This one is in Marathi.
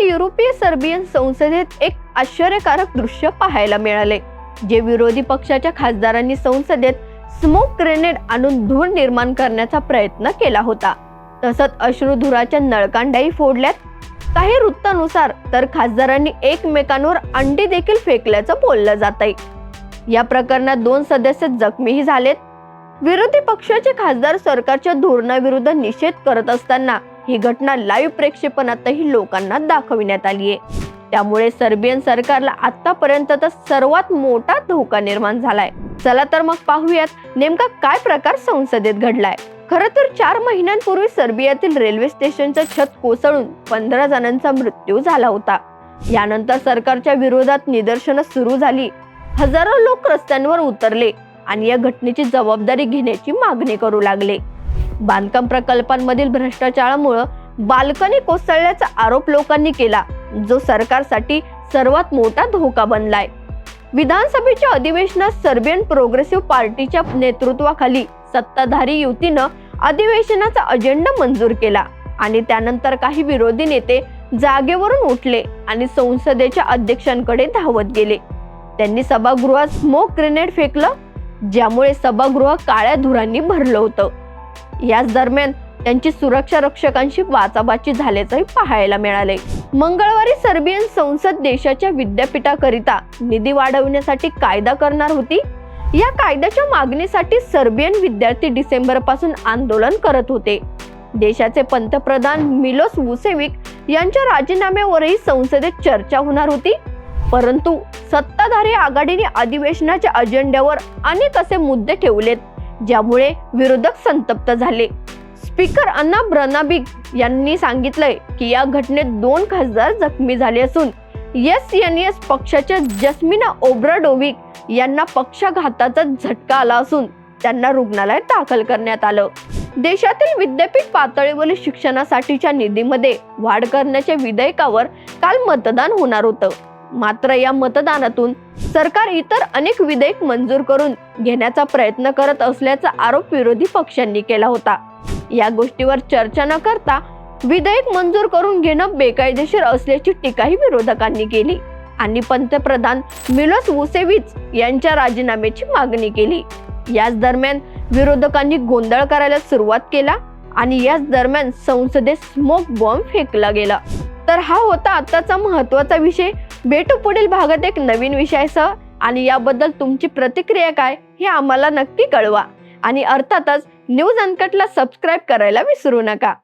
युरोपीय सर्बियन संसदेत एक आश्चर्यकारक दृश्य पाहायला मिळाले जे विरोधी पक्षाच्या खासदारांनी संसदेत स्मोक ग्रेनेड आणून धूर निर्माण करण्याचा प्रयत्न केला होता. तसंच अश्रुधुराच्या नळकांडाही फोडल्यात. काही वृत्तानुसार तर खासदारांनी एकमेकांवर अंडी देखील फेकल्याचं बोललं जात आहे या प्रकरणात दोन सदस्य जखमीही झालेत. विरोधी पक्षाचे खासदार सरकारच्या धोरणाविरुद्ध निषेध करत असताना ही घटना लाईव्ह प्रेक्षेपणातही लोकांना दाखविण्यात आली आहे. त्यामुळे सर्बियन सरकारला आतापर्यंतचा सर्वात मोठा धोका निर्माण झालाय. चला तर मग पाहूयात नेमका काय प्रकार संसदेत घडलाय. खर तर चार महिन्यांपूर्वी सर्बियातील रेल्वे स्टेशनचं छत कोसळून पंधरा जणांचा मृत्यू झाला होता. यानंतर सरकारच्या विरोधात निदर्शनं सुरू झाली. हजारो लोक रस्त्यांवर उतरले आणि या घटनेची जबाबदारी घेण्याची मागणी करू लागले. बांधकाम प्रकल्पांमधील भ्रष्टाचारामुळं बाल्कनी कोसळल्याचा आरोप लोकांनी केला जो सरकारसाठी सर्वात मोठा धोका बनलाय. विधानसभेच्या अधिवेशनात सर्बियन प्रोग्रेसिव्ह पार्टीच्या नेतृत्वाखाली सत्ताधारी युतीनं अधिवेशनाचा अजेंडा मंजूर केला आणि त्यानंतर काही विरोधी नेते जागेवरून उठले आणि संसदेच्या अध्यक्षांकडे धावत गेले. त्यांनी सभागृहात स्मोक ग्रेनेड फेकलं ज्यामुळे सभागृह काळ्या धुरांनी भरलं होतं. याच दरम्यान त्यांची सुरक्षा रक्षकांशी वाचाबाची झाल्याचंही पाहायला मिळाले. मंगळवारी सर्बियन संसद देशाच्या विद्यापीठाकरिता निधी वाढवण्यासाठी कायदा करणार होती. या कायद्याच्या मागणीसाठी सर्बियन विद्यार्थी डिसेंबरपासून आंदोलन करत होते. देशाचे पंतप्रधान मिलोस वुसेविक यांच्या राजीनाम्यावरही संसदेत चर्चा होणार होती. परंतु सत्ताधारी आघाडीने अधिवेशनाच्या अजेंड्यावर अनेक असे मुद्दे ठेवलेत. ज्यामुळे विरोधक संतप्त झाले. स्पीकर अण्णा ब्रनाबिक यांनी सांगितलंय की या घटनेत दोन खासदार जखमी झाले असून एस एन एस पक्षाच्या जस्मिना ओब्राडोविक यांना पक्षाघाताचा झटका आला असून त्यांना रुग्णालयात दाखल करण्यात आलं. देशातील विद्यापीठ पातळीवरील शिक्षणासाठीच्या निधीमध्ये वाढ करण्याच्या विधेयकावर काल मतदान होणार होतं. मात्र या मतदानातून सरकार इतर अनेक विधेयक मंजूर करून घेण्याचा प्रयत्न करत असल्याचा आरोप विरोधी पक्षांनी केला होता. या गोष्टीवर चर्चा न करता विधेयक मंजूर करून घेणं बेकायदेशीर असल्याची टीकाही विरोधकांनी केली आणि पंतप्रधान मिलोस वुसेविच यांच्या राजीनाम्याची मागणी केली. याच दरम्यान विरोधकांनी गोंधळ करायला सुरुवात केला आणि याच दरम्यान संसदेत स्मोक बॉम्ब फेकला गेला. तर हा होता आताचा महत्त्वाचा विषय. भेटू पुढील भागात एक नवीन विषयासह. आणि याबद्दल तुमची प्रतिक्रिया काय हे आम्हाला नक्की कळवा. आणि अर्थातच न्यूज अनकटला सबस्क्राईब करायला विसरू नका.